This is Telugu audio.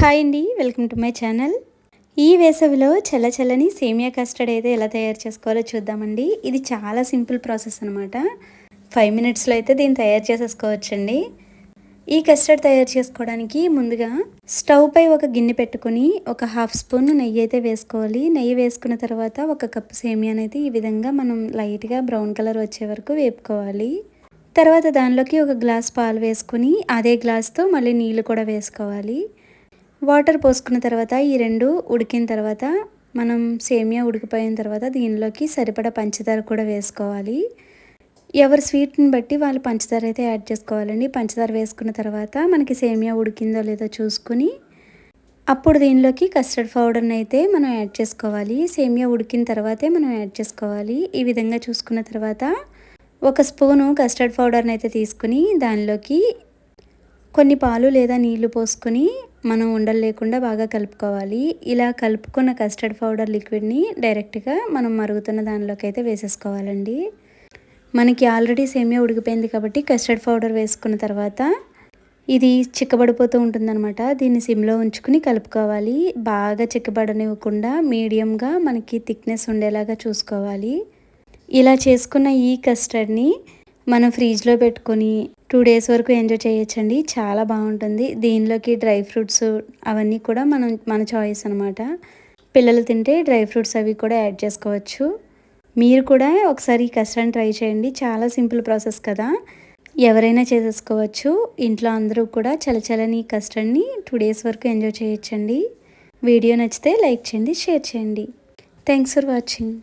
హాయ్ అండి వెల్కమ్ టు మై ఛానల్. ఈ వేసవిలో చల్లచల్లని సేమియా కస్టర్డ్ అయితే ఎలా తయారు చేసుకోవాలో చూద్దామండి. ఇది చాలా సింపుల్ ప్రాసెస్ అనమాట ఫైవ్ మినిట్స్లో అయితే దీన్ని తయారు చేసేసుకోవచ్చండి. ఈ కస్టర్డ్ తయారు చేసుకోవడానికి ముందుగా స్టవ్ పై ఒక గిన్నె పెట్టుకుని ఒక హాఫ్ స్పూన్ నెయ్యి అయితే వేసుకోవాలి. నెయ్యి వేసుకున్న తర్వాత ఒక కప్పు సేమియా అనేది ఈ విధంగా మనం లైట్గా బ్రౌన్ కలర్ వచ్చే వరకు వేపుకోవాలి. తర్వాత దానిలోకి ఒక గ్లాస్ పాలు వేసుకుని అదే గ్లాస్తో మళ్ళీ నీళ్ళు కూడా వేసుకోవాలి. వాటర్ పోసుకున్న తర్వాత ఈ రెండు ఉడికిన తర్వాత మనం సేమియా ఉడికిపోయిన తర్వాత దీనిలోకి సరిపడా పంచదార కూడా వేసుకోవాలి. ఎవరి స్వీట్ని బట్టి వాళ్ళు పంచదార అయితే యాడ్ చేసుకోవాలండి. పంచదార వేసుకున్న తర్వాత మనకి సేమియా ఉడికిందో లేదో చూసుకుని అప్పుడు దీనిలోకి కస్టర్డ్ పౌడర్ని అయితే మనం యాడ్ చేసుకోవాలి. సేమియా ఉడికిన తర్వాతే మనం యాడ్ చేసుకోవాలి. ఈ విధంగా చూసుకున్న తర్వాత ఒక స్పూను కస్టర్డ్ పౌడర్ని అయితే తీసుకుని దానిలోకి కొన్ని పాలు లేదా నీళ్ళు పోసుకొని మనం ఉండలు లేకుండా బాగా కలుపుకోవాలి. ఇలా కలుపుకున్న కస్టర్డ్ పౌడర్ లిక్విడ్ని డైరెక్ట్గా మనం మరుగుతున్న దానిలోకి అయితే వేసేసుకోవాలండి. మనకి ఆల్రెడీ సేమియా ఉడికిపోయింది కాబట్టి కస్టర్డ్ పౌడర్ వేసుకున్న తర్వాత ఇది చిక్కబడిపోతూ ఉంటుందన్నమాట. దీన్ని సిమ్లో ఉంచుకుని కలుపుకోవాలి. బాగా చిక్కబడనివ్వకుండా మీడియంగా మనకి థిక్నెస్ ఉండేలాగా చూసుకోవాలి. ఇలా చేసుకున్న ఈ కస్టర్డ్ని మనం ఫ్రిడ్జ్లో పెట్టుకొని టూ డేస్ వరకు ఎంజాయ్ చేయొచ్చండి. చాలా బాగుంటుంది. దీనిలోకి డ్రై ఫ్రూట్స్ అవన్నీ కూడా మనం మన చాయిస్ అనమాట పిల్లలు తింటే డ్రై ఫ్రూట్స్ అవి కూడా యాడ్ చేసుకోవచ్చు. మీరు కూడా ఒకసారి ఈ కస్టర్డ్ ట్రై చేయండి. చాలా సింపుల్ ప్రాసెస్ కదా. ఎవరైనా చేసేసుకోవచ్చు. ఇంట్లో అందరూ కూడా చలచలని కస్టర్డ్ని టూ డేస్ వరకు ఎంజాయ్ చేయొచ్చండి. వీడియో నచ్చితే లైక్ చేయండి షేర్ చేయండి. Thanks for watching.